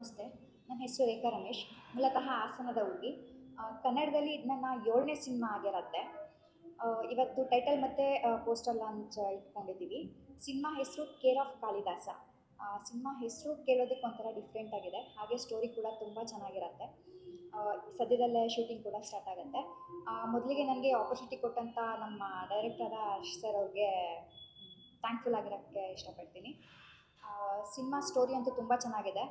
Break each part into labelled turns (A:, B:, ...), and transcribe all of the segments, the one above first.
A: ನಮಸ್ತೆ. ನನ್ನ ಹೆಸರು ರೇಖಾ ರಮೇಶ್. ಮೂಲತಃ ಹಾಸನದ ಹುಡುಗಿ ಕನ್ನಡದಲ್ಲಿ ಇದು ನನ್ನ ಏಳನೇ ಸಿನಿಮಾ ಆಗಿರತ್ತೆ. ಇವತ್ತು ಟೈಟಲ್ ಮತ್ತು ಪೋಸ್ಟರ್ ಲಾಂಚ್ ಇಟ್ಕೊಂಡಿದ್ದೀವಿ. ಸಿನಿಮಾ ಹೆಸರು ಕೇರ್ ಆಫ್ ಕಾಳಿದಾಸ. ಸಿನಿಮಾ ಹೆಸರು ಕೇಳೋದಕ್ಕೆ ಒಂಥರ ಡಿಫ್ರೆಂಟ್ ಆಗಿದೆ. ಹಾಗೆ ಸ್ಟೋರಿ ಕೂಡ ತುಂಬ ಚೆನ್ನಾಗಿರುತ್ತೆ. ಸದ್ಯದಲ್ಲೇ ಶೂಟಿಂಗ್ ಕೂಡ ಸ್ಟಾರ್ಟ್ ಆಗುತ್ತೆ. ಮೊದಲಿಗೆ ನನಗೆ ಆಪರ್ಚುನಿಟಿ ಕೊಟ್ಟಂಥ ನಮ್ಮ ಡೈರೆಕ್ಟರ್ ಹರ್ಷ್ ಸರ್ ಅವ್ರಿಗೆ ಥ್ಯಾಂಕ್ಫುಲ್ ಆಗಿರೋಕ್ಕೆ ಇಷ್ಟಪಡ್ತೀನಿ. ಸಿನಿಮಾ ಸ್ಟೋರಿ ಅಂತೂ ತುಂಬ ಚೆನ್ನಾಗಿದೆ.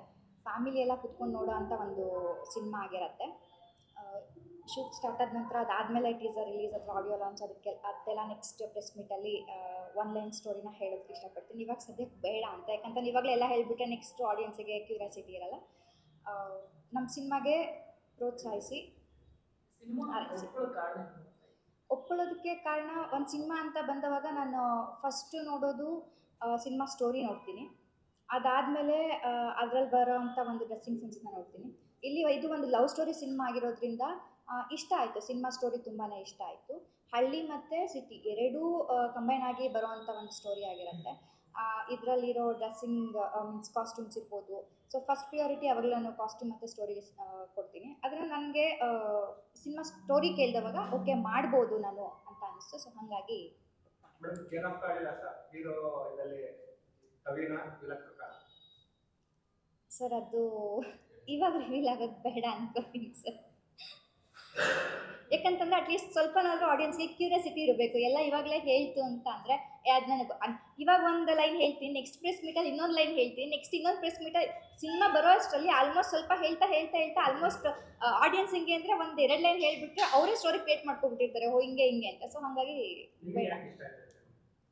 A: ಫ್ಯಾಮಿಲಿ ಎಲ್ಲ ಕುತ್ಕೊಂಡು ನೋಡೋ ಅಂತ ಒಂದು ಸಿನಿಮಾ ಆಗಿರುತ್ತೆ. ಶೂಟ್ ಸ್ಟಾರ್ಟ್ ಆದ ನಂತರ ಅದಾದ್ಮೇಲೆ ಟೀಸರ್ ರಿಲೀಸ್ ಅಥವಾ ಆಡಿಯೋ ಲಾಂಚ್ ಅದಕ್ಕೆ ಅದೆಲ್ಲ ನೆಕ್ಸ್ಟ್ ಪ್ರೆಸ್ ಮೀಟಲ್ಲಿ ಒನ್ ಲೈನ್ ಸ್ಟೋರಿನ ಹೇಳೋಕ್ಕೆ ಇಷ್ಟಪಡ್ತೀನಿ. ಇವಾಗ ಸದ್ಯಕ್ಕೆ ಬೇಡ ಅಂತ. ಯಾಕಂತಂದ್ರೆ ಇವಾಗಲೇ ಎಲ್ಲ ಹೇಳಿಬಿಟ್ರೆ ನೆಕ್ಸ್ಟ್ ಆಡಿಯನ್ಸಿಗೆ ಕ್ಯೂರಿಯಾಸಿಟಿ ಇರಲ್ಲ. ನಮ್ಮ ಸಿನಿಮಾಗೆ ಪ್ರೋತ್ಸಾಹಿಸಿ? ಒಪ್ಕೊಳ್ಳೋದಕ್ಕೆ ಕಾರಣ ಒಂದು ಸಿನಿಮಾ ಅಂತ ಬಂದವಾಗ ನಾನು ಫಸ್ಟ್ ನೋಡೋದು ಸಿನಿಮಾ ಸ್ಟೋರಿ ನೋಡ್ತೀನಿ. ಅದಾದಮೇಲೆ ಅದ್ರಲ್ಲಿ ಬರೋ ಅಂಥ ಒಂದು ಡ್ರೆಸ್ಸಿಂಗ್ ಸೆನ್ಸ್ನ ನೋಡ್ತೀನಿ. ಇಲ್ಲಿ ಇದು ಒಂದು ಲವ್ ಸ್ಟೋರಿ ಸಿನಿಮಾ ಆಗಿರೋದ್ರಿಂದ ಇಷ್ಟ ಆಯಿತು. ಸಿನಿಮಾ ಸ್ಟೋರಿ ತುಂಬಾ ಇಷ್ಟ ಆಯಿತು. ಹಳ್ಳಿ ಮತ್ತು ಸಿಟಿ ಎರಡೂ ಕಂಬೈನ್ ಆಗಿ ಬರೋವಂಥ ಒಂದು ಸ್ಟೋರಿ ಆಗಿರುತ್ತೆ. ಇದರಲ್ಲಿರೋ ಡ್ರೆಸ್ಸಿಂಗ್ ಮೀನ್ಸ್ ಕಾಸ್ಟ್ಯೂಮ್ಸ್ ಇರ್ಬೋದು. ಸೊ ಫಸ್ಟ್ ಪ್ರಿಯಾರಿಟಿ ಯಾವಾಗಲೂ ನಾನು ಕಾಸ್ಟ್ಯೂಮ್ ಮತ್ತು ಸ್ಟೋರಿಗೆ ಕೊಡ್ತೀನಿ. ಆದರೆ ನನಗೆ ಸಿನಿಮಾ ಸ್ಟೋರಿ ಕೇಳಿದವಾಗ ಓಕೆ ಮಾಡ್ಬೋದು ನಾನು ಅಂತ ಅನಿಸ್ತು. ಸೊ ಹಾಗಾಗಿ
B: ಕವಿನ ವಿಲಕ್ಷಕ
A: ಸರ್ ಅದು ಇವಾಗ ರಿವೀಲ್ ಆಗೋದು ಬೇಡ ಅನ್ಕೋತೀನಿ ಸರ್ ಯಾಕಂತಂದ್ರೆ ಅಟ್ಲೀಸ್ಟ್ ಸ್ವಲ್ಪನಾದ್ರೂ ಆಡಿಯನ್ಸ್ಗೆ ಕ್ಯೂರಿಯಾಸಿಟಿ ಇರಬೇಕು. ಎಲ್ಲ ಇವಾಗಲೇ ಹೇಳ್ತು ಅಂತ ಅಂದರೆ ಅದು ನನಗೆ ಇವಾಗ ಒಂದು ಲೈನ್ ಹೇಳ್ತೀನಿ ನೆಕ್ಸ್ಟ್ ಪ್ರೆಸ್ ಮೀಟಲ್ಲಿ ಇನ್ನೊಂದು ಲೈನ್ ಹೇಳ್ತೀನಿ ನೆಕ್ಸ್ಟ್ ಇನ್ನೊಂದು ಪ್ರೆಸ್ ಮೀಟಲ್ಲಿ ಸಿನಿಮಾ ಬರೋ ಅಷ್ಟರಲ್ಲಿ ಆಲ್ಮೋಸ್ಟ್ ಸ್ವಲ್ಪ ಹೇಳ್ತಾ ಹೇಳ್ತಾ ಹೇಳ್ತಾ ಆಲ್ಮೋಸ್ಟ್ ಆಡಿಯನ್ಸ್ ಹಿಂಗೆ ಅಂದರೆ ಒಂದು ಎರಡು ಲೈನ್ ಹೇಳಿಬಿಟ್ರೆ ಅವರೇ ಸ್ಟೋರಿ ಕ್ರಿಯೇಟ್ ಮಾಡ್ಕೊಬಿಟ್ಟಿರ್ತಾರೆ ಓ ಹಿಂಗೆ ಹಿಂಗೆ ಅಂತ. ಸೊ ಹಾಗಾಗಿ
B: ನಿಮಗೆ ಯಾಕೆ ಇಷ್ಟ ಆಯ್ತು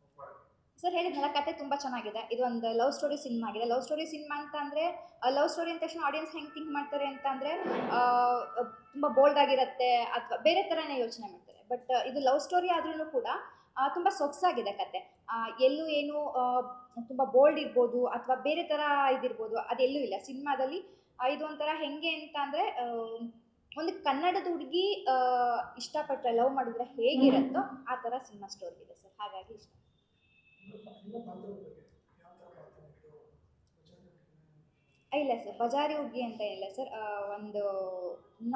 B: ಒಪ್ಕೊಳ್ಳೋಕೆ?
A: ಸರ್ ಹೇಳಿದ್ನಲ್ಲ ಕತೆ ತುಂಬ ಚೆನ್ನಾಗಿದೆ. ಇದು ಒಂದು ಲವ್ ಸ್ಟೋರಿ ಸಿನಿಮಾ ಆಗಿದೆ. ಲವ್ ಸ್ಟೋರಿ ಸಿನಿಮಾ ಅಂತ ಅಂದರೆ ಲವ್ ಸ್ಟೋರಿ ಅಂದ ತಕ್ಷಣ ಆಡಿಯನ್ಸ್ ಹೆಂಗೆ ಥಿಂಕ್ ಮಾಡ್ತಾರೆ ಅಂತ ಅಂದರೆ ತುಂಬ ಬೋಲ್ಡ್ ಆಗಿರುತ್ತೆ ಅಥವಾ ಬೇರೆ ಥರನೇ ಯೋಚನೆ ಮಾಡ್ತಾರೆ. ಬಟ್ ಇದು ಲವ್ ಸ್ಟೋರಿ ಆದ್ರೂ ಕೂಡ ತುಂಬ ಸೊಗಸಾಗಿದೆ ಕತೆ. ಎಲ್ಲೂ ಏನು ತುಂಬ ಬೋಲ್ಡ್ ಇರ್ಬೋದು ಅಥವಾ ಬೇರೆ ಥರ ಇದಿರ್ಬೋದು ಅದೆಲ್ಲೂ ಇಲ್ಲ. ಸಿನಿಮಾದಲ್ಲಿ ಇದು ಒಂಥರ ಹೆಂಗೆ ಅಂತ ಅಂದರೆ ಒಂದು ಕನ್ನಡದ ಹುಡುಗಿ ಇಷ್ಟಪಟ್ಟರೆ ಲವ್ ಮಾಡಿದ್ರೆ ಹೇಗಿರುತ್ತೋ ಆ ಥರ ಸಿನಿಮಾ ಸ್ಟೋರಿ ಇದೆ ಸರ್ ಹಾಗಾಗಿ ಇಷ್ಟ. ಇಲ್ಲ ಸರ್ ಬಜಾರಿ ಹುಡುಗಿ ಅಂತ ಇಲ್ಲ ಸರ್ ಒಂದು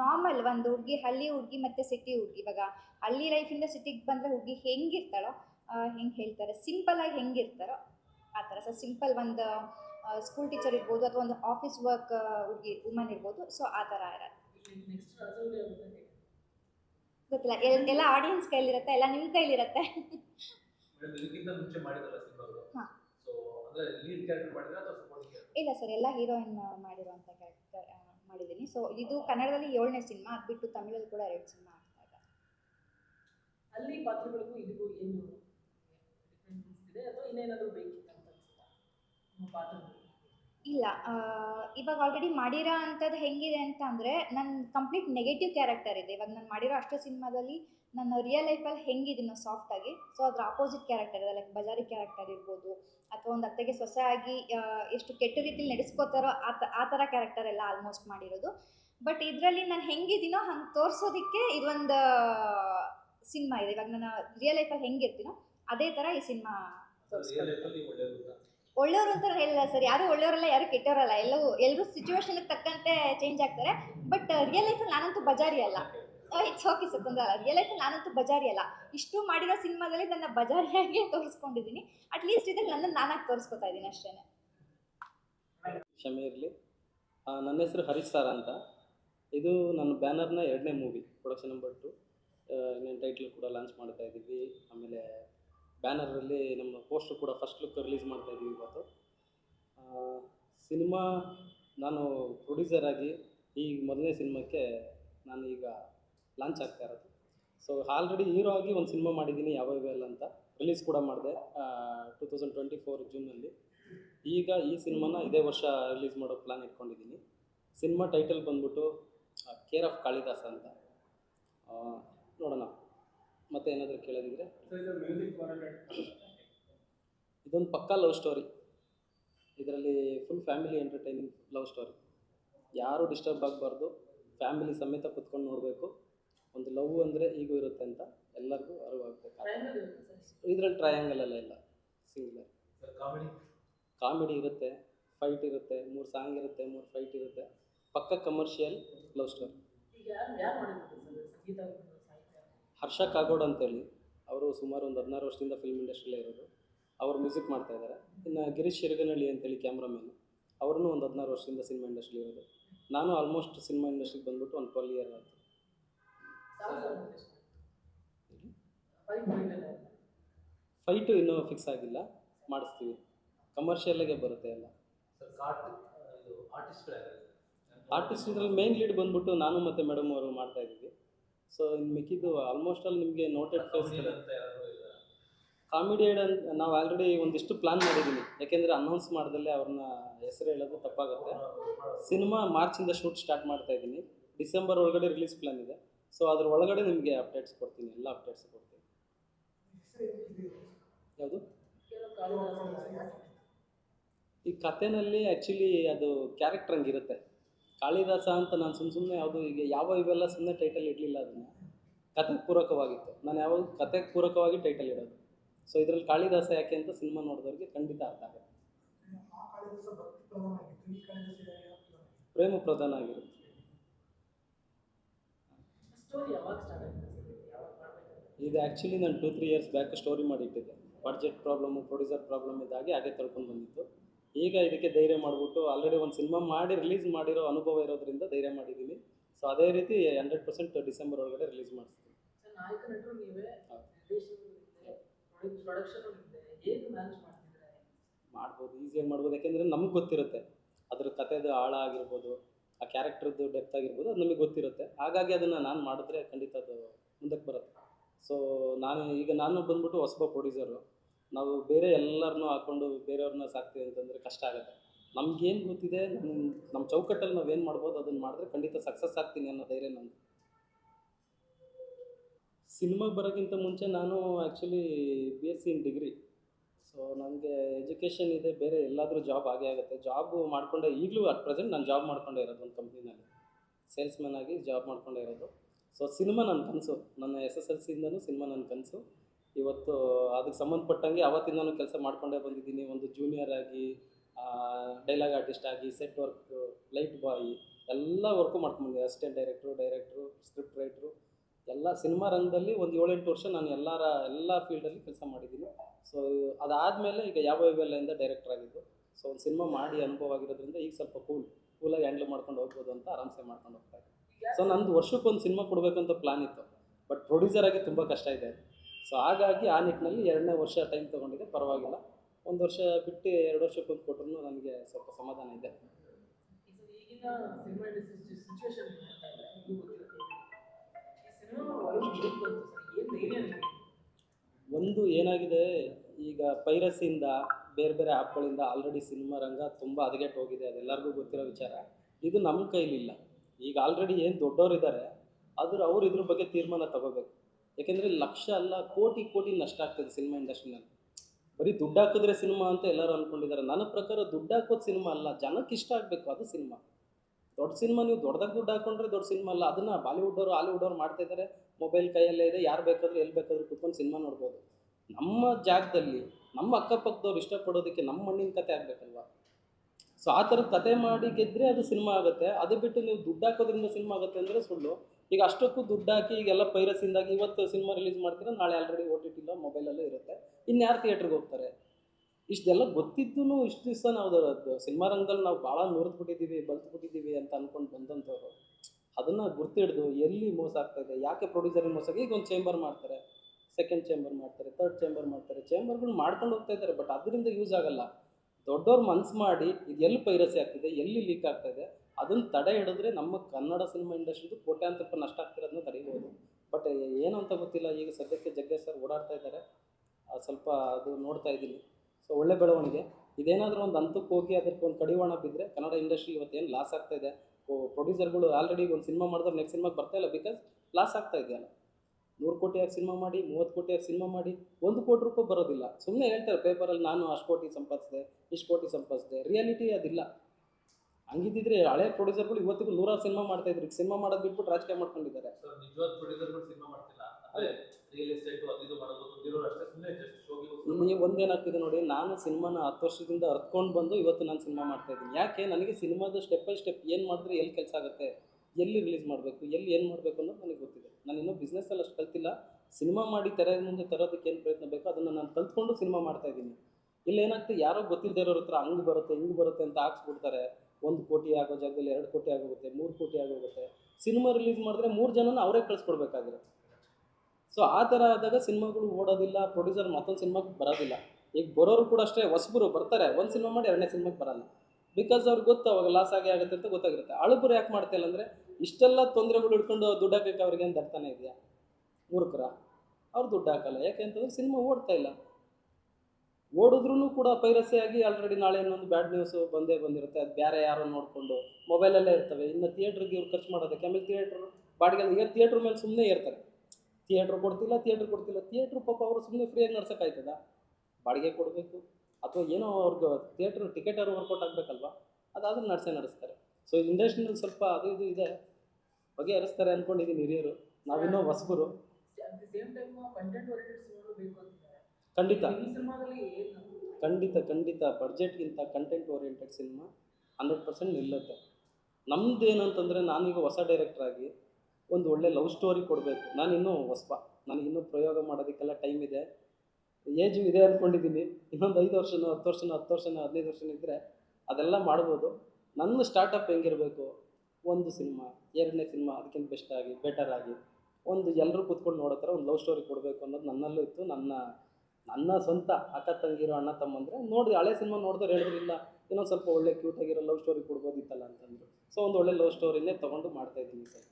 A: ನಾರ್ಮಲ್ ಒಂದು ಹುಡುಗಿ, ಹಳ್ಳಿ ಹುಡುಗಿ ಮತ್ತು ಸಿಟಿ ಹುಡುಗಿ. ಇವಾಗ ಹಳ್ಳಿ ಲೈಫಿಂದ ಸಿಟಿಗೆ ಬಂದರೆ ಹುಡುಗಿ ಹೆಂಗಿರ್ತಾಳೋ ಹೆಂಗೆ ಹೇಳ್ತಾರೆ? ಸಿಂಪಲಾಗಿ ಹೆಂಗಿರ್ತಾರೋ, ಆ ಥರ ಸರ್ ಸಿಂಪಲ್ ಒಂದು ಸ್ಕೂಲ್ ಟೀಚರ್ ಇರ್ಬೋದು ಅಥವಾ ಒಂದು ಆಫೀಸ್ ವರ್ಕ್ ಹುಡುಗಿ ವುಮನ್ ಇರ್ಬೋದು. ಸೊ ಆ ಥರ ಇರತ್ತೆ. ಗೊತ್ತಿಲ್ಲ, ಎಲ್ಲ ಆಡಿಯನ್ಸ್ ಕೈಲಿರುತ್ತೆ, ಎಲ್ಲ ನಿಮ್ಮ ಕೈಲಿರುತ್ತೆ.
C: ಇದಕ್ಕಿಂತ ಮುಂಚೆ ಮಾಡಿದ್ರಲ್ಲ ಸಿನಿಮಾಗಳು
A: ಹಾ.
C: ಸೊ ಅಂದ್ರೆ ಲೀಡ್ ಕ್ಯಾರೆಕ್ಟರ್ ಮಾಡಿದ್ರ ಅಥವಾ ಸಪೋರ್ಟಿಂಗ್
A: ಇಲ್ಲ ಸರ್ ಎಲ್ಲ ಹೀರೋಯಿನ್ ಮಾಡಿರೋಂಥ ಕ್ಯಾರೆಕ್ಟರ್ ಮಾಡಿದ್ದೀನಿ. ಸೊ ಇದು ಕನ್ನಡದಲ್ಲಿ ಏಳನೇ ಸಿನಿಮಾ ಅದು ಬಿಟ್ಟು ತಮಿಳಲ್ಲಿ ಕೂಡ ಎರಡು ಸಿನಿಮಾ ಆಗ್ತಾ ಇದೆ.
D: ಅಲ್ಲಿ ಪಾತ್ರಗಳಿಗೂ ಇದಕ್ಕೂ ಏನು ಡಿಫ್ರೆನ್ಸ್ ಇದೆ? ಅಥವಾ ಇನ್ನೇನಾದರೂ ಬೇಕಿತ್ತು ಅಂತ ಅನ್ಸುತ್ತಾ? ನಿಮ್ಮ ಪಾತ್ರಗಳು
A: ಇಲ್ಲ ಇವಾಗ ಆಲ್ರೆಡಿ ಮಾಡಿರೋ ಅಂಥದ್ದು ಹೆಂಗಿದೆ ಅಂತ ಅಂದರೆ ನನ್ನ ಕಂಪ್ಲೀಟ್ ನೆಗೆಟಿವ್ ಕ್ಯಾರೆಕ್ಟರ್ ಇದೆ. ಇವಾಗ ನಾನು ಮಾಡಿರೋ ಅಷ್ಟು ಸಿನಿಮಾದಲ್ಲಿ ನನ್ನ ರಿಯಲ್ ಲೈಫಲ್ಲಿ ಹೆಂಗಿದ್ದೀನೋ ಸಾಫ್ಟಾಗಿ ಸೊ ಅದ್ರ ಆಪೋಸಿಟ್ ಕ್ಯಾರೆಕ್ಟರ್ ಇದೆ. ಲೈಕ್ ಬಜಾರಿ ಕ್ಯಾರೆಕ್ಟರ್ ಇರ್ಬೋದು, ಅಥವಾ ಒಂದು ಅತ್ತೆಗೆ ಸೊಸೆ ಆಗಿ ಎಷ್ಟು ಕೆಟ್ಟ ರೀತಿಲಿ ನಡೆಸ್ಕೋತಾರೋ ಆ ತ, ಆ ಥರ ಕ್ಯಾರೆಕ್ಟರ್ ಎಲ್ಲ ಆಲ್ಮೋಸ್ಟ್ ಮಾಡಿರೋದು. ಬಟ್ ಇದರಲ್ಲಿ ನಾನು ಹೆಂಗಿದ್ದೀನೋ ಹಂಗೆ ತೋರಿಸೋದಕ್ಕೆ ಇದೊಂದು, ಸಿನಿಮಾ ಇದೆ. ಇವಾಗ ನಾನು ರಿಯಲ್ ಲೈಫಲ್ಲಿ ಹೆಂಗಿರ್ತೀನೋ ಅದೇ ಥರ ಈ ಸಿನಿಮಾ
C: ರಿಯಲ್
A: ಒಳ್ಳೆಯವರು ಅಂತ ಹೇಳಿಲ್ಲ ಸರ್. ಯಾರು ಒಳ್ಳೆಯವರಲ್ಲ, ಯಾರು ಕೆಟ್ಟವರಲ್ಲ. ಎಲ್ಲವೂ ಎಲ್ಲರೂ ಸಿಚುವೇಶನ್ಗೆ ತಕ್ಕಂತೆ ಚೇಂಜ್ ಆಗ್ತಾರೆ. ಬಟ್ ರಿಯಲ್ ಲೈಫಲ್ಲಿ ನಾನಂತೂ ಬಜಾರಿ ಅಲ್ಲ. ಇಟ್ಸ್ ಓಕೆ ಸರ್, ತೊಂದರೆ ಅಲ್ಲ. ರಿಯಲ್ ಲೈಫಲ್ಲಿ ನಾನಂತೂ ಬಜಾರಿ ಅಲ್ಲ. ಇಷ್ಟು ಮಾಡಿರೋ ಸಿನಿಮಾದಲ್ಲಿ ನನ್ನ ಬಜಾರಿಯಾಗಿ ತೋರಿಸ್ಕೊಂಡಿದ್ದೀನಿ. ಅಟ್ಲೀಸ್ಟ್ ಇದ್ರಲ್ಲಿ ನನ್ನ ನಾನಾಗಿ ತೋರಿಸ್ಕೊತಾ ಇದ್ದೀನಿ ಅಷ್ಟೇ
E: ಕ್ಷಮೆ ಇರಲಿ. ನನ್ನ ಹೆಸರು ಹರೀಶ್ ಸರ್ ಅಂತ. ಇದು ನನ್ನ ಬ್ಯಾನರ್ನ ಎರಡನೇ ಮೂವಿ ಪ್ರೊಡಕ್ಷನ್ ನಂಬರ್ ಟು ಇನ್ನೇನು ಟೈಟ್ಲ್ ಕೂಡ ಲಾಂಚ್ ಮಾಡ್ತಾ ಇದ್ದೀವಿ. ಆಮೇಲೆ ಬ್ಯಾನರಲ್ಲಿ ನಮ್ಮ ಪೋಸ್ಟರ್ ಕೂಡ ಫಸ್ಟ್ ಲುಕ್ ರಿಲೀಸ್ ಮಾಡ್ತಾ ಇದ್ದೀವಿ ಇವತ್ತು. ಸಿನಿಮಾ ನಾನು ಪ್ರೊಡ್ಯೂಸರ್ ಆಗಿ ಈ ಮೊದಲನೇ ಸಿನಿಮಾಕ್ಕೆ ನಾನು ಈಗ ಲಾಂಚ್ ಆಗ್ತಾ ಇರೋದು. ಸೊ ಆಲ್ರೆಡಿ ಹೀರೋ ಆಗಿ ಒಂದು ಸಿನಿಮಾ ಮಾಡಿದ್ದೀನಿ ಯಾವ್ಯಾವೆಲ್ಲ ಅಂತ ರಿಲೀಸ್ ಕೂಡ ಮಾಡಿದೆ ಟೂ ತೌಸಂಡ್ ಟ್ವೆಂಟಿ ಫೋರ್ ಜೂನಲ್ಲಿ ಈಗ ಈ ಸಿನಿಮಾನ ಇದೇ ವರ್ಷ ರಿಲೀಸ್ ಮಾಡೋ ಪ್ಲ್ಯಾನ್ ಇಟ್ಕೊಂಡಿದ್ದೀನಿ. ಸಿನಿಮಾ ಟೈಟಲ್ ಬಂದ್ಬಿಟ್ಟು ಕೇರ್ ಆಫ್ ಕಾಳಿದಾಸ ಅಂತ. ನೋಡೋಣ. ಮತ್ತೆ ಏನಾದರೂ ಕೇಳೋದಿದ್ರೆ? ಇದೊಂದು ಪಕ್ಕಾ ಲವ್ ಸ್ಟೋರಿ ಇದರಲ್ಲಿ full family entertaining love story ಯಾರೂ ಡಿಸ್ಟರ್ಬ್ ಆಗಬಾರ್ದು. ಫ್ಯಾಮಿಲಿ ಸಮೇತ ಕುತ್ಕೊಂಡು ನೋಡಬೇಕು. ಒಂದು ಲವ್ ಅಂದರೆ ಈಗೂ ಇರುತ್ತೆ ಅಂತ ಎಲ್ಲರಿಗೂ ಅರಿವಾಗಬೇಕು ಇದರಲ್ಲಿ ಟ್ರಯಾಂಗಲ್ ಎಲ್ಲ ಇಲ್ಲ. ಸಿಂಗ್ಲರ್
C: ಸರ್ ಕಾಮಿಡಿ
E: ಕಾಮಿಡಿ ಇರುತ್ತೆ ಫೈಟ್ ಇರುತ್ತೆ ಮೂರು ಸಾಂಗ್ ಇರುತ್ತೆ ಮೂರು ಫೈಟ್ ಇರುತ್ತೆ. ಪಕ್ಕ commercial love story Harsha Kagod ಅಂತೇಳಿ. ಅವರು ಸುಮಾರು ಒಂದು ಹದಿನಾರು ವರ್ಷದಿಂದ ಫಿಲ್ಮ್ ಇಂಡಸ್ಟ್ರಿಯಲ್ಲೇ ಇರೋದು ಅವರು ಮ್ಯೂಸಿಕ್ ಮಾಡ್ತಾ ಇದ್ದಾರೆ ಇನ್ನು ಗಿರೀಶ್ ಶಿರಗನಹಳ್ಳಿ ಅಂತೇಳಿ ಕ್ಯಾಮ್ರಾಮ್ಯಾನ್ ಅವ್ರೂ ಒಂದು ಹದಿನಾರು ವರ್ಷದಿಂದ ಸಿನಿಮಾ ಇಂಡಸ್ಟ್ರಿ ಇರೋದು. ನಾನು ಆಲ್ಮೋಸ್ಟ್ ಸಿನಿಮಾ ಇಂಡಸ್ಟ್ರಿಗೆ ಬಂದ್ಬಿಟ್ಟು ಒಂದು ಟ್ವೆಲ್ ಇಯರ್ ಆಯಿತು?
D: ಫೈಟ್
E: ಇನ್ನೂ ಫಿಕ್ಸ್ ಆಗಿಲ್ಲ. ಮಾಡಿಸ್ತೀವಿ. ಕಮರ್ಷಿಯಲ್ಲಾಗೆ ಬರುತ್ತೆ ಎಲ್ಲ. ಆರ್ಟಿಸ್ಟ್ ಇದ್ರಲ್ಲಿ ಮೇನ್ ಲೀಡ್ ಬಂದ್ಬಿಟ್ಟು ನಾನು ಮತ್ತು ಮೇಡಮ್ ಅವರು ಮಾಡ್ತಾ ಇದ್ದೀವಿ. ಸೊ ಇನ್ನು ಮಿಕ್ಕಿದ್ದು ಆಲ್ಮೋಸ್ಟ್ ಅಲ್ಲಿ ನಿಮಗೆ ನೋಟೆಡ್ ಫೇಸ್ ಕಾಮಿಡಿ ಅಂತ ನಾವು ಆಲ್ರೆಡಿ ಒಂದಿಷ್ಟು ಪ್ಲಾನ್ ಮಾಡಿದ್ದೀನಿ ಯಾಕೆಂದರೆ ಅನೌನ್ಸ್ ಮಾಡಿದಲ್ಲೇ ಅವ್ರನ್ನ ಹೆಸರು ಹೇಳೋದು ತಪ್ಪಾಗುತ್ತೆ. ಸಿನಿಮಾ ಮಾರ್ಚಿಂದ ಶೂಟ್ ಸ್ಟಾರ್ಟ್ ಮಾಡ್ತಾ ಇದ್ದೀನಿ ಡಿಸೆಂಬರ್ ಒಳಗಡೆ ರಿಲೀಸ್ ಪ್ಲಾನ್ ಇದೆ. ಸೊ ಅದ್ರ ಒಳಗಡೆ ನಿಮಗೆ ಅಪ್ಡೇಟ್ಸ್ ಕೊಡ್ತೀನಿ. ಎಲ್ಲ ಅಪ್ಡೇಟ್ಸ್ ಕೊಡ್ತೀನಿ. ಯಾವುದು? ಈ ಕಥೆನಲ್ಲಿ ಆ್ಯಕ್ಚುಲಿ ಅದು ಕ್ಯಾರೆಕ್ಟರ್ ಹಂಗಿರುತ್ತೆ. ಕಾಳಿದಾಸ ಅಂತ ನಾನು ಸುಮ್ಮ ಸುಮ್ಮನೆ ಯಾವುದು ಈಗ ಯಾವ ಇವೆಲ್ಲ ಸುಮ್ಮನೆ ಟೈಟಲ್ ಇಡಲಿಲ್ಲ ಅದನ್ನು. ಕಥೆಗೆ ಪೂರಕವಾಗಿತ್ತು ನಾನು ಯಾವಾಗ ಕಥೆಗೆ ಪೂರಕವಾಗಿ ಟೈಟಲ್ ಇಡೋದು. ಸೊ ಇದರಲ್ಲಿ ಕಾಳಿದಾಸ ಯಾಕೆ ಅಂತ ಸಿನಿಮಾ ನೋಡಿದವ್ರಿಗೆ ಖಂಡಿತ ಅರ್ಥ ಆಗುತ್ತೆ? ಪ್ರೇಮ ಪ್ರಧಾನ ಆಗಿರುತ್ತೆ. ಇದು ಆ್ಯಕ್ಚುಲಿ ನಾನು two three years back story ಮಾಡಿಟ್ಟಿದ್ದೆ. Budget problem producer problem ಇದ್ದಾಗೆ ಹಾಗೆ ತಳ್ಕೊಂಡು ಬಂದಿತ್ತು ಈಗ ಇದಕ್ಕೆ ಧೈರ್ಯ ಮಾಡಿಬಿಟ್ಟು ಆಲ್ರೆಡಿ ಒಂದು ಸಿನಿಮಾ ಮಾಡಿ ರಿಲೀಸ್ ಮಾಡಿರೋ ಅನುಭವ ಇರೋದ್ರಿಂದ ಧೈರ್ಯ ಮಾಡಿದ್ದೀನಿ ಸೊ ಅದೇ ರೀತಿ ಹಂಡ್ರೆಡ್ ಪರ್ಸೆಂಟ್ ಡಿಸೆಂಬರ್ ಒಳಗಡೆ ರಿಲೀಸ್
D: ಮಾಡ್ತಿದ್ರೆ
E: ಮಾಡ್ಬೋದು ಈಸಿಯಾಗಿ ಮಾಡ್ಬೋದು. ಯಾಕೆಂದರೆ ನಮ್ಗೆ ಗೊತ್ತಿರುತ್ತೆ ಅದ್ರ ಕಥೆದು ಆಳ ಆಗಿರ್ಬೋದು ಆ ಕ್ಯಾರೆಕ್ಟರ್ದು ಡೆಪ್ತ್ ಆಗಿರ್ಬೋದು ಅದು ನಮಗೆ ಗೊತ್ತಿರುತ್ತೆ. ಹಾಗಾಗಿ ಅದನ್ನು ನಾನು ಮಾಡಿದ್ರೆ ಖಂಡಿತ ಅದು ಮುಂದಕ್ಕೆ ಬರುತ್ತೆ. ಸೊ ನಾನು ಈಗ ನಾನು ಬಂದ್ಬಿಟ್ಟು ಹೊಸಬ ಪ್ರೊಡ್ಯೂಸರು ನಾವು ಬೇರೆ ಎಲ್ಲರನ್ನು ಹಾಕ್ಕೊಂಡು ಬೇರೆಯವ್ರನ್ನ ಸಾಕ್ತೀವಿ ಅಂತಂದರೆ ಕಷ್ಟ ಆಗುತ್ತೆ. ನಮ್ಗೇನು ಗೊತ್ತಿದೆ ನಮ್ಮ ನಮ್ಮ ಚೌಕಟ್ಟಲ್ಲಿ ನಾವು ಏನು ಮಾಡ್ಬೋದು ಅದನ್ನು ಮಾಡಿದ್ರೆ ಖಂಡಿತ ಸಕ್ಸಸ್ ಆಗ್ತೀನಿ ಅನ್ನೋ ಧೈರ್ಯ ನಂದು ಸಿನಿಮಾಗೆ ಬರೋಕ್ಕಿಂತ ಮುಂಚೆ ನಾನು actually B S C in degree so ನನಗೆ ಎಜುಕೇಷನ್ ಇದೆ, ಬೇರೆ ಎಲ್ಲಾದರೂ ಜಾಬ್ ಆಗೇ ಆಗುತ್ತೆ. ಜಾಬ್ ಮಾಡಿಕೊಂಡೆ, ಈಗಲೂ ಅಟ್ ಪ್ರೆಸೆಂಟ್ ನಾನು ಜಾಬ್ ಮಾಡ್ಕೊಂಡೇ ಇರೋದು ಒಂದು ಕಂಪ್ನಿನಲ್ಲಿ ಸೇಲ್ಸ್ಮನ್ ಆಗಿ ಜಾಬ್ ಮಾಡ್ಕೊಂಡೇ ಇರೋದು. ಸೊ ಸಿನಿಮಾ ನನ್ನ ಕನಸು. ನನ್ನ ಎಸ್ ಎಸ್ ಎಲ್ ಸಿಯಿಂದನೂ ಸಿನಿಮಾ ನನ್ನ ಕನಸು. ಇವತ್ತು ಅದಕ್ಕೆ ಸಂಬಂಧಪಟ್ಟಂಗೆ ಅವತ್ತಿಂದನೂ ಕೆಲಸ ಮಾಡ್ಕೊಂಡೇ ಬಂದಿದ್ದೀನಿ. ಒಂದು ಜೂನಿಯರ್ ಆಗಿ ಡೈಲಾಗ್ ಆರ್ಟಿಸ್ಟ್ ಆಗಿ ಸೆಟ್ ವರ್ಕ್ ಲೈಟ್ ಬಾಯ್ ಎಲ್ಲ ವರ್ಕು ಮಾಡ್ಕೊಂಡು assistant director director script writer ಎಲ್ಲ ಸಿನಿಮಾ ರಂಗದಲ್ಲಿ ಒಂದು ಏಳೆಂಟು ವರ್ಷ ನಾನು ಎಲ್ಲರ, ಎಲ್ಲ ಫೀಲ್ಡಲ್ಲಿ ಕೆಲಸ ಮಾಡಿದ್ದೀನಿ. ಸೊ ಅದಾದಮೇಲೆ ಈಗ ಯಾವ ಇವೆಲ್ಲಿಂದ ಡೈರೆಕ್ಟರ್ ಆಗಿದ್ದು ಸೊ ಒಂದು ಸಿನಿಮಾ ಮಾಡಿ ಅನುಭವ ಆಗಿರೋದ್ರಿಂದ ಈಗ ಸ್ವಲ್ಪ ಕೂಲ್ ಕೂಲಾಗಿ ಹ್ಯಾಂಡಲ್ ಮಾಡ್ಕೊಂಡು ಹೋಗ್ಬೋದು ಅಂತ ಆರಾಮ್ಸೆ ಮಾಡ್ಕೊಂಡು ಹೋಗ್ತಾ ಇದ್ದೀನಿ. ಸೊ ನಂದು ವರ್ಷಕ್ಕೊಂದು ಸಿನಿಮಾ ಕೊಡಬೇಕಂತ ಪ್ಲಾನ್ ಇತ್ತು. ಬಟ್ ಪ್ರೊಡ್ಯೂಸರ್ ಆಗಿ ತುಂಬ ಕಷ್ಟ ಇದೆ. ಸೊ ಹಾಗಾಗಿ ಆ ನಿಟ್ಟಿನಲ್ಲಿ ಎರಡನೇ ವರ್ಷ ಟೈಮ್ ತೊಗೊಂಡಿದೆ. ಪರವಾಗಿಲ್ಲ. ಒಂದು ವರ್ಷ ಬಿಟ್ಟು ಎರಡು ವರ್ಷಕ್ಕೊಂದು ಕೊಟ್ಟರು ನನಗೆ ಸ್ವಲ್ಪ ಸಮಾಧಾನ ಇದೆ. ಒಂದು ಏನಾಗಿದೆ ಈಗ ಪೈರಸಿಯಿಂದ ಬೇರೆ ಬೇರೆ ಆ್ಯಪ್ಗಳಿಂದ ಆಲ್ರೆಡಿ ಸಿನಿಮಾ ರಂಗ ತುಂಬ ಹದಗೆಟ್ಟು ಹೋಗಿದೆ. ಅದೆಲ್ಲರಿಗೂ ಗೊತ್ತಿರೋ ವಿಚಾರ. ಇದು ನಮ್ಮ ಕೈಲಿಲ್ಲ. ಈಗ ಆಲ್ರೆಡಿ ಏನು ದೊಡ್ಡವರಿದ್ದಾರೆ ಆದ್ರೆ ಅವ್ರು ಇದ್ರ ಬಗ್ಗೆ ತೀರ್ಮಾನ ತಗೋಬೇಕು. ಯಾಕೆಂದರೆ ಲಕ್ಷ ಅಲ್ಲ, ಕೋಟಿ ಕೋಟಿ ನಷ್ಟ ಆಗ್ತದೆ ಸಿನಿಮಾ ಇಂಡಸ್ಟ್ರಿನಲ್ಲಿ. ಬರೀ ದುಡ್ಡು ಹಾಕಿದ್ರೆ ಸಿನಿಮಾ ಅಂತ ಎಲ್ಲರೂ ಅಂದ್ಕೊಂಡಿದ್ದಾರೆ ನನ್ನ ಪ್ರಕಾರ ದುಡ್ಡು ಹಾಕೋದು ಸಿನಿಮಾ ಅಲ್ಲ, ಜನಕ್ಕೆ ಇಷ್ಟ ಆಗಬೇಕು ಅದು ಸಿನಿಮಾ. ದೊಡ್ಡ ಸಿನಿಮಾ ನೀವು ದೊಡ್ಡದಾಗ ದುಡ್ಡು ಹಾಕೊಂಡ್ರೆ ದೊಡ್ಡ ಸಿನಿಮಾ ಅಲ್ಲ. ಅದನ್ನು ಬಾಲಿವುಡ್ಡವರು ಹಾಲಿವುಡ್ಡವ್ರು ಮಾಡ್ತಾ ಇದ್ದಾರೆ ಮೊಬೈಲ್ ಕೈಯಲ್ಲೇ ಇದೆ. ಯಾರು ಬೇಕಾದರೂ ಎಲ್ಲಿ ಬೇಕಾದರೂ ಕುತ್ಕೊಂಡು ಸಿನಿಮಾ ನೋಡ್ಬೋದು. ನಮ್ಮ ಜಾಗದಲ್ಲಿ, ನಮ್ಮ ಅಕ್ಕಪಕ್ಕದವ್ರು ಇಷ್ಟಪಡೋದಕ್ಕೆ ನಮ್ಮ ಮಣ್ಣಿನ ಕತೆ ಆಗಬೇಕಲ್ವಾ? ಸೊ ಆ ಥರದ ಕತೆ ಮಾಡಿ ಗೆದ್ದರೆ ಅದು ಸಿನಿಮಾ ಆಗುತ್ತೆ. ಅದು ಬಿಟ್ಟು ನೀವು ದುಡ್ಡು ಹಾಕೋದ್ರಿಂದ ಸಿನಿಮಾ ಆಗುತ್ತೆ ಅಂದರೆ ಸುಳ್ಳು. ಈಗ ಅಷ್ಟಕ್ಕೂ ದುಡ್ಡು ಹಾಕಿ ಈಗೆಲ್ಲ ಪೈರಸಿಂದಾಗಿ ಇವತ್ತು ಸಿನಿಮಾ ರಿಲೀಸ್ ಮಾಡ್ತೀರಾ, ನಾಳೆ ಆಲ್ರೆಡಿ ಓ ಟಿ ಟಿಲೋ ಮೊಬೈಲಲ್ಲೂ ಇರುತ್ತೆ. ಇನ್ಯಾರು ಥಿಯೇಟ್ರಿಗೆ ಹೋಗ್ತಾರೆ? ಇಷ್ಟೆಲ್ಲ ಗೊತ್ತಿದ್ದೂ ಇಷ್ಟು ದಿವಸ ನಾವು ಸಿನಿಮಾ ರಂಗದಲ್ಲಿ ನಾವು ಭಾಳ ನುರಿದ್ಬಿಟ್ಟಿದ್ದೀವಿ ಬಲ್ತ್ಬಿಟ್ಟಿದ್ದೀವಿ ಅಂತ ಅಂದ್ಕೊಂಡು ಬಂದಂಥವ್ರು. ಅದನ್ನು ಗುರ್ತಿಡ್ದು ಎಲ್ಲಿ ಮೋಸ ಆಗ್ತಾಯಿದೆ ಯಾಕೆ ಪ್ರೊಡ್ಯೂಸರಿಗೆ ಮೋಸ? ಈಗ ಒಂದು ಚೇಂಬರ್ ಮಾಡ್ತಾರೆ ಸೆಕೆಂಡ್ ಚೇಂಬರ್ ಮಾಡ್ತಾರೆ ತರ್ಡ್ ಚೇಂಬರ್ ಮಾಡ್ತಾರೆ ಚೇಂಬರ್ಗಳು ಮಾಡ್ಕೊಂಡು ಹೋಗ್ತಾ ಇದ್ದಾರೆ ಬಟ್ ಅದರಿಂದ ಯೂಸ್ ಆಗಲ್ಲ. ದೊಡ್ಡವ್ರು ಮನ್ಸು ಮಾಡಿ ಇದು ಎಲ್ಲಿ ಪೈರಸಿ ಆಗ್ತಿದೆ, ಎಲ್ಲಿ ಲೀಕ್ ಆಗ್ತಾಯಿದೆ ಅದನ್ನು ತಡೆ ಹಿಡಿದ್ರೆ ನಮ್ಮ ಕನ್ನಡ ಸಿನಿಮಾ ಇಂಡಸ್ಟ್ರಿದು ಕೋಟ್ಯಾಂತರ ರೂಪಾಯಿ ನಷ್ಟ ಆಗ್ತಿರೋದನ್ನ ತಡೆಯಬಹುದು ಬಟ್ ಏನು ಅಂತ ಗೊತ್ತಿಲ್ಲ, ಈಗ ಸದ್ಯಕ್ಕೆ ಜಗ್ಗೇಶ್ ಸರ್ ಓಡಾಡ್ತಾ ಇದ್ದಾರೆ. ಸ್ವಲ್ಪ ಅದು ನೋಡ್ತಾ ಇದ್ದೀನಿ. ಸೊ ಒಳ್ಳೆ ಬೆಳವಣಿಗೆ. ಇದೇನಾದರೂ ಒಂದು ಹಂತಕ್ಕೆ ಹೋಗಿ ಅದಕ್ಕೆ ಒಂದು ಕಡಿವಾಣ ಬಿದ್ದರೆ ಕನ್ನಡ ಇಂಡಸ್ಟ್ರಿ ಇವತ್ತೇನು ಲಾಸ್ ಆಗ್ತಾ ಇದೆ? ಪ್ರೊಡ್ಯೂಸರ್ಗಳು ಆಲ್ರೆಡಿ ಒಂದು ಸಿನಿಮಾ ಮಾಡಿದ್ರೆ ನೆಕ್ಸ್ಟ್ ಸಿನಿಮಾಗೆ ಬರ್ತಾ ಇಲ್ಲ ಬಿಕಾಸ್ ಲಾಸ್ ಆಗ್ತಾ ಇದೆಯಲ್ಲ. ನೂರು ಕೋಟಿಯಾಗಿ ಸಿನಿಮಾ ಮಾಡಿ, ಮೂವತ್ತು ಕೋಟಿಯಾಗಿ ಸಿನಿಮಾ ಮಾಡಿ? ಒಂದು ಕೋಟಿ ರೂಪಾಯಿ ಬರೋದಿಲ್ಲ. ಸುಮ್ಮನೆ ಹೇಳ್ತಾರೆ ಪೇಪರಲ್ಲಿ ನಾನು ಅಷ್ಟು ಕೋಟಿ ಸಂಪಾದಿಸಿದೆ, ಇಷ್ಟು ಕೋಟಿ ಸಂಪಾದಿಸಿದೆ. ರಿಯಾಲಿಟಿ ಅದಿಲ್ಲ. ಹಂಗಿದ್ದಿದ್ರೆ ಹಳೆ ಪ್ರೊಡ್ಯೂಸರ್ಗಳು ಇವತ್ತಿಗೂ ನೂರಾರು ಸಿನಿಮಾ ಮಾಡ್ತಾ ಇದ್ರು. ಈಗ ಸಿನಿಮಾ ಮಾಡೋದು ಬಿಟ್ಬಿಟ್ಟು ರಾಜಕೀಯ ಮಾಡ್ಕೊಂಡಿದ್ದಾರೆ.
C: ಸರ್ ನಿಜವಾದ ಪ್ರೊಡ್ಯೂಸರ್ಗಳು ಸಿನಿಮಾ ಮಾಡ್ತಿಲ್ಲ. ಅದೇ ರಿಯಲ್ ಎಸ್ಟೇಟ್ ಅದು ಇದು ಮಾಡೋದು ದುಡ್ಡಿರೋರು ಅಷ್ಟೇ ಸುಮ್ಮನೆ ಜಸ್ಟ್ ಶೋಗಿ
E: ಇಲ್ಲಿ ಒಂದೇನಾಗ್ತಿದೆ ನೋಡಿ ನಾನು ಸಿನಿಮಾನ ಹತ್ತು ವರ್ಷದಿಂದ ಅರ್ತ್ಕೊಂಡು ಬಂದು ಇವತ್ತು ನಾನು ಸಿನಿಮಾ ಮಾಡ್ತಾ ಇದ್ದೀನಿ. ಯಾಕೆ? ನನಗೆ ಸಿನಿಮಾದ ಸ್ಟೆಪ್ ಬೈ ಸ್ಟೆಪ್ ಏನು ಮಾಡಿದ್ರೆ ಎಲ್ಲಿ ಕೆಲಸ ಆಗುತ್ತೆ? ಎಲ್ಲಿ ರಿಲೀಸ್ ಮಾಡಬೇಕು? ಎಲ್ಲಿ ಏನು ಮಾಡಬೇಕು ಅನ್ನೋದು ನನಗೆ ಗೊತ್ತಿದೆ. ನಾನು ಇನ್ನೂ ಬಿಸ್ನೆಸ್ಸಲ್ಲಿ ಅಷ್ಟು ಕಲ್ತಿಲ್ಲ. ಸಿನಿಮಾ ಮಾಡಿ ತೆರೆ ಮುಂದೆ ತರೋದಕ್ಕೆ ಏನು ಪ್ರಯತ್ನ ಬೇಕು ಅದನ್ನು ನಾನು ಕಲ್ತ್ಕೊಂಡು ಸಿನಿಮಾ ಮಾಡ್ತಾ ಇದ್ದೀನಿ. ಇಲ್ಲಿ ಏನಾಗ್ತದೆ ಯಾರೋ ಗೊತ್ತಿಲ್ಲದೆ ಇರೋರ ಹತ್ರ ಹಂಗೆ ಬರುತ್ತೆ ಹಿಂಗೆ ಬರುತ್ತೆ ಅಂತ ಹಾಕ್ಸ್ಬಿಡ್ತಾರೆ. ಒಂದು ಕೋಟಿ ಆಗೋ ಜಾಗದಲ್ಲಿ ಎರಡು ಕೋಟಿ ಆಗೋಗುತ್ತೆ, ಮೂರು ಕೋಟಿ ಆಗೋಗುತ್ತೆ. ಸಿನಿಮಾ ರಿಲೀಸ್ ಮಾಡಿದ್ರೆ ಮೂರು ಜನನ ಅವರೇ ಕಳಿಸ್ಕೊಡ್ಬೇಕಾಗಿರುತ್ತೆ. ಸೊ ಆ ಥರ ಆದಾಗ ಸಿನಿಮಾಗಳು ಓಡೋದಿಲ್ಲ ಪ್ರೊಡ್ಯೂಸರ್ ಮತ್ತೊಂದು ಸಿನಿಮಾಗೆ ಬರೋದಿಲ್ಲ. ಈಗ ಬರೋರು ಕೂಡ ಅಷ್ಟೇ, ಹೊಸಬರು ಬರ್ತಾರೆ, ಒಂದು ಸಿನಿಮಾ ಮಾಡಿ ಎರಡನೇ ಸಿನಿಮಾಗೆ ಬರಲ್ಲ. ಬಿಕಾಸ್ ಅವ್ರಿಗೆ ಗೊತ್ತು, ಅವಾಗ ಲಾಸ್ ಆಗೇ ಆಗುತ್ತೆ ಅಂತ ಗೊತ್ತಾಗಿರುತ್ತೆ. ಅಳುಬರು ಯಾಕೆ ಮಾಡ್ತಿಲ್ಲ ಅಂದರೆ, ಇಷ್ಟೆಲ್ಲ ತೊಂದರೆಗಳು ಹಿಡ್ಕೊಂಡು ದುಡ್ಡು ಹಾಕಕ್ಕೆ ಅವ್ರಿಗೆ ಏನು ದರ್ತಾನೆ ಇದೆಯಾ? ಮೂರ್ಖರ. ಅವ್ರು ದುಡ್ಡು ಹಾಕಲ್ಲ. ಯಾಕೆ ಅಂತಂದ್ರೆ ಸಿನಿಮಾ ಓಡ್ತಾ ಇಲ್ಲ. ಓಡಿದ್ರೂ ಕೂಡ ಪೈರಸಿ ಆಗಿ ಆಲ್ರೆಡಿ ನಾಳೆ ಇನ್ನೊಂದು ಬ್ಯಾಡ್ ನ್ಯೂಸು ಬಂದೇ ಬಂದಿರುತ್ತೆ. ಅದು ಬೇರೆ ಯಾರೋ ನೋಡಿಕೊಂಡು ಮೊಬೈಲಲ್ಲೇ ಇರ್ತವೆ. ಇನ್ನು ಥಿಯೇಟ್ರಿಗೆ ಇವ್ರು ಖರ್ಚು ಮಾಡೋದಕ್ಕೆ ಆಮೇಲೆ ಥಿಯೇಟ್ರ್ ಬಾಡಿಗೆ ಈಗ ಥಿಯೇಟ್ರ್ ಮೇಲೆ ಸುಮ್ಮನೆ ಇರ್ತಾರೆ ಥಿಯೇಟ್ರ್ ಕೊಡ್ತಿಲ್ಲ ಥಿಯೇಟ್ರ್ ಕೊಡ್ತಿಲ್ಲ. ಥಿಯೇಟ್ರ್ ಪಾಪ ಅವರು ಸುಮ್ಮನೆ ಫ್ರೀಯಾಗಿ ನಡ್ಸೋಕ್ಕಾಯ್ತದ? ಬಾಡಿಗೆ ಕೊಡಬೇಕು. ಅಥವಾ ಏನೋ ಅವ್ರಿಗೆ ಥಿಯೇಟ್ರ್ ಟಿಕೆಟ್ ಅವ್ರು ವರ್ಕೌಟ್ ಆಗಬೇಕಲ್ವಾ? ಅದಾದರೂ ನಡೆಸೇ ನಡೆಸ್ತಾರೆ. ಸೊ ಇಂಡಸ್ಟ್ರಿನಲ್ಲಿ ಸ್ವಲ್ಪ ಅದು ಇದು ಇದೆ. ಬಗೆಹರಿಸ್ತಾರೆ ಅಂದ್ಕೊಂಡಿದ್ದೀನಿ ಹಿರಿಯರು. ನಾವಿನ್ನೂ ಹೊಸಬರು. ಖಂಡಿತ.
D: ಈ ಸಿನಿಮಾದಲ್ಲಿ ಏನು
E: ಖಂಡಿತ ಖಂಡಿತ. ಬಡ್ಜೆಟ್ಗಿಂತ content oriented cinema hundred percent ನಿಲ್ಲುತ್ತೆ. ನಮ್ದು ಏನಂತಂದರೆ ನಾನೀಗ ಹೊಸ ಡೈರೆಕ್ಟರ್ ಆಗಿ ಒಂದು ಒಳ್ಳೆ ಲವ್ ಸ್ಟೋರಿ ಕೊಡಬೇಕು. ನಾನಿನ್ನೂ ಹೊಸಬ ನನಗಿನ್ನೂ ಪ್ರಯೋಗ ಮಾಡೋದಕ್ಕೆಲ್ಲ ಟೈಮ್ ಇದೆ. ಏಜು ಇದೆ ಅಂದ್ಕೊಂಡಿದ್ದೀನಿ ಇನ್ನೊಂದು ಐದು ವರ್ಷನೋ ಹತ್ತು ವರ್ಷನೋ ಹತ್ತು ವರ್ಷನೋ ಹದಿನೈದು ವರ್ಷನೋ ಇದ್ದರೆ ಅದೆಲ್ಲ ಮಾಡ್ಬೋದು. ನನ್ನ ಸ್ಟಾರ್ಟಪ್ ಹೆಂಗಿರಬೇಕು? ಒಂದು ಸಿನಿಮಾ ಎರಡನೇ ಸಿನಿಮಾ ಅದಕ್ಕಿಂತ ಬೆಸ್ಟ್ ಆಗಿ ಬೆಟರ್ ಆಗಿ ಒಂದು ಎಲ್ಲರೂ ಕೂತ್ಕೊಂಡು ನೋಡೋ ಥರ ಒಂದು ಲವ್ ಸ್ಟೋರಿ ಕೊಡಬೇಕು ಅನ್ನೋದು ನನ್ನಲ್ಲೂ ಇತ್ತು. ನನ್ನ ನನ್ನ ಸ್ವಂತ ಅಕ್ಕ ತಂಗಿರೋ ಅಣ್ಣ ತಮ್ಮಂದ್ರೆ ನೋಡಿದ್ರೆ ಹಳೆ ಸಿನಿಮಾ ನೋಡಿದ್ರೆ ಹೇಳಿದ್ರು, ಇಲ್ಲ, ಇನ್ನೊಂದು ಸ್ವಲ್ಪ ಒಳ್ಳೆ ಕ್ಯೂಟ್ ಆಗಿರೋ ಲವ್ ಸ್ಟೋರಿ ಕೊಡ್ಬೋದಿತ್ತಲ್ಲ ಅಂತಂದರು. ಸೊ ಒಂದು ಒಳ್ಳೆ ಲವ್ ಸ್ಟೋರಿನೇ ತೊಗೊಂಡು ಮಾಡ್ತಾ ಇದ್ದೀನಿ ಸರ್.